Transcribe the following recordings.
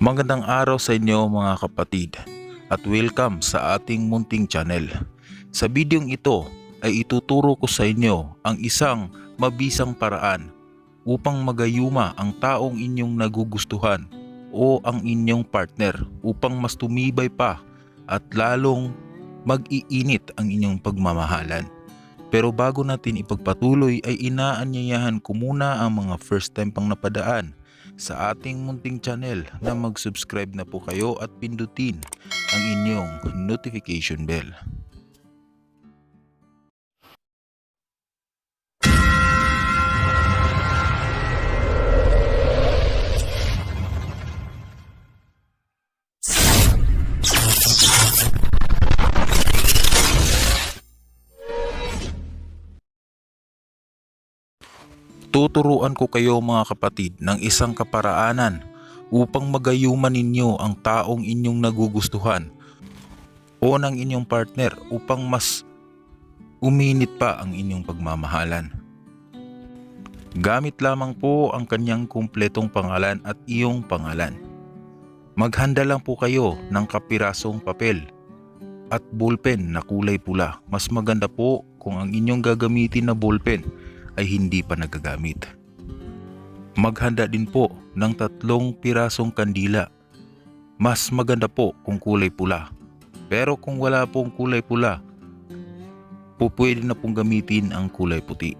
Magandang araw sa inyo mga kapatid at welcome sa ating munting channel. Sa bidyong ito ay ituturo ko sa inyo ang isang mabisang paraan upang magayuma ang taong inyong nagugustuhan o ang inyong partner upang mas tumibay pa at lalong mag-iinit ang inyong pagmamahalan. Pero bago natin ipagpatuloy ay inaanyayahan ko muna ang mga first time pang napadaan sa ating munting channel na mag-subscribe na po kayo at pindutin ang inyong notification bell. Tuturuan ko kayo mga kapatid ng isang kaparaanan upang magayuman ninyo ang taong inyong nagugustuhan o ng inyong partner upang mas uminit pa ang inyong pagmamahalan. Gamit lamang po ang kanyang kumpletong pangalan at iyong pangalan. Maghanda lang po kayo ng kapirasong papel at ballpen na kulay pula. Mas maganda po kung ang inyong gagamitin na ballpen ay hindi pa nagagamit. Maghanda din po ng tatlong pirasong kandila. Mas maganda po kung kulay pula. Pero kung wala pong kulay pula, po pwede na pong gamitin ang kulay puti.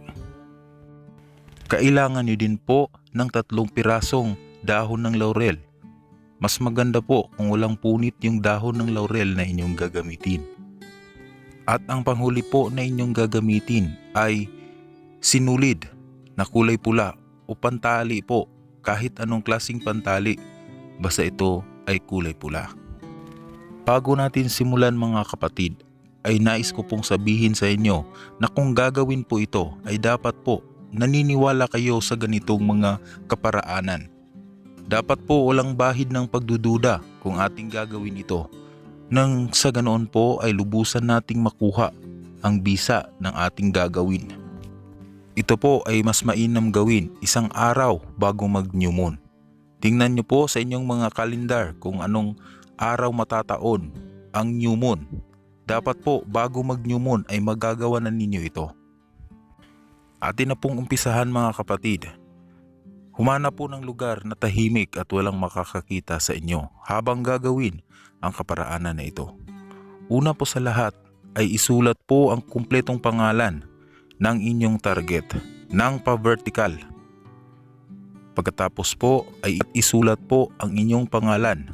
Kailangan nyo din po ng tatlong pirasong dahon ng laurel. Mas maganda po kung walang punit yung dahon ng laurel na inyong gagamitin. At ang panghuli po na inyong gagamitin ay sinulid na kulay pula o pantali po kahit anong klasing pantali basta ito ay kulay pula. Bago natin simulan mga kapatid ay nais ko pong sabihin sa inyo na kung gagawin po ito ay dapat po naniniwala kayo sa ganitong mga kaparaanan. Dapat po walang bahid ng pagdududa kung ating gagawin ito nang sa ganoon po ay lubusan nating makuha ang bisa ng ating gagawin. Ito po ay mas mainam gawin isang araw bago mag new moon. Tingnan nyo po sa inyong mga kalendar kung anong araw matataon ang new moon. Dapat po bago mag new moon ay magagawa na ninyo ito. Atin na pong umpisahan mga kapatid. Humana po ng lugar na tahimik at walang makakakita sa inyo habang gagawin ang kaparaanan na ito. Una po sa lahat ay isulat po ang kumpletong pangalan ng inyong target ng pa-vertical. Pagkatapos po ay isulat po ang inyong pangalan.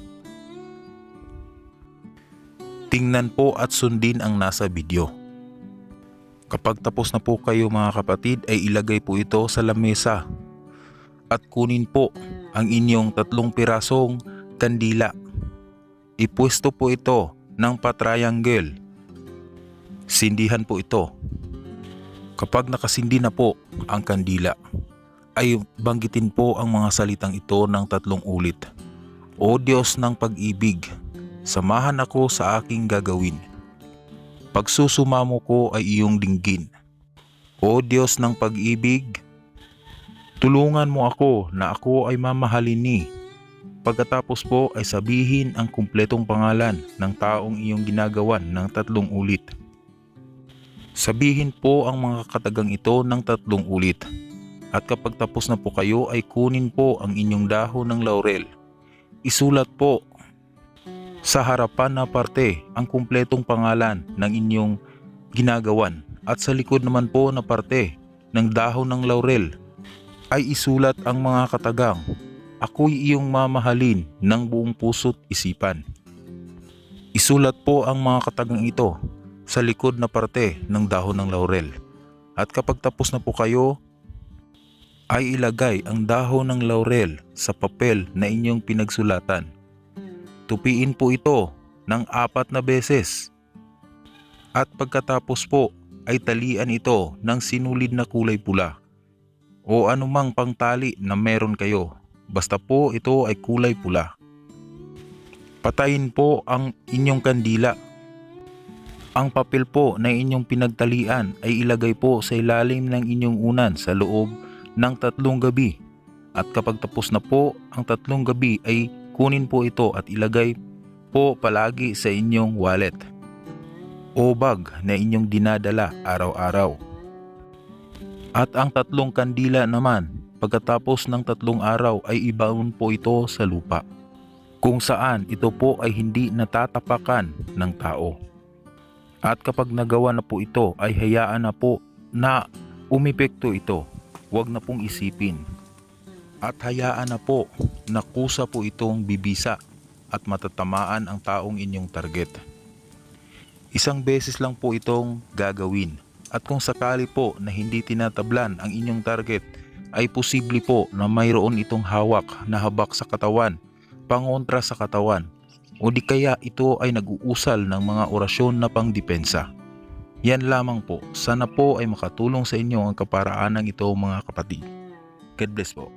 Tingnan po at sundin ang nasa video. Kapag tapos na po kayo mga kapatid ay ilagay po ito sa lamesa at kunin po ang inyong tatlong pirasong kandila. Ipwesto po ito ng patriangle. Sindihan po ito. Kapag nakasindi na po ang kandila, ay banggitin po ang mga salitang ito ng tatlong ulit. O Diyos ng pag-ibig, samahan ako sa aking gagawin. Pagsusumamo ko ay iyong dinggin. O Diyos ng pag-ibig, tulungan mo ako na ako ay mamahalin ni. Pagkatapos po ay sabihin ang kumpletong pangalan ng taong iyong ginagawan ng tatlong ulit. Sabihin po ang mga katagang ito ng tatlong ulit. At kapag tapos na po kayo ay kunin po ang inyong dahon ng laurel. Isulat po sa harapan na parte ang kumpletong pangalan ng inyong ginagawan at sa likod naman po na parte ng dahon ng laurel ay isulat ang mga katagang Ako'y iyong mamahalin ng buong puso't isipan. Isulat po ang mga katagang ito sa likod na parte ng dahon ng laurel. At kapag tapos na po kayo, ay ilagay ang dahon ng laurel sa papel na inyong pinagsulatan. Tupiin po ito ng apat na beses. At pagkatapos po ay talian ito ng sinulid na kulay pula o anumang pangtali na meron kayo. Basta po ito ay kulay pula. Patayin po ang inyong kandila Ang papel po na inyong pinagtalian ay ilagay po sa ilalim ng inyong unan sa loob ng tatlong gabi. At kapag tapos na po ang tatlong gabi ay kunin po ito at ilagay po palagi sa inyong wallet o bag na inyong dinadala araw-araw. At ang tatlong kandila naman, pagkatapos ng tatlong araw ay ibaon po ito sa lupa. Kung saan ito po ay hindi natatapakan ng tao. At kapag nagawa na po ito ay hayaan na po na umipekto ito. Huwag na pong isipin. At hayaan na po na kusa po itong bibisa at matatamaan ang taong inyong target. Isang beses lang po itong gagawin. At kung sakali po na hindi tinatablan ang inyong target, ay posible po na mayroon itong hawak na habak sa katawan, pangontra sa katawan, o di kaya ito ay nag-uusal ng mga orasyon na pangdepensa. Yan lamang po. Sana po ay makatulong sa inyo ang kaparaanan ito mga kapatid. God bless po.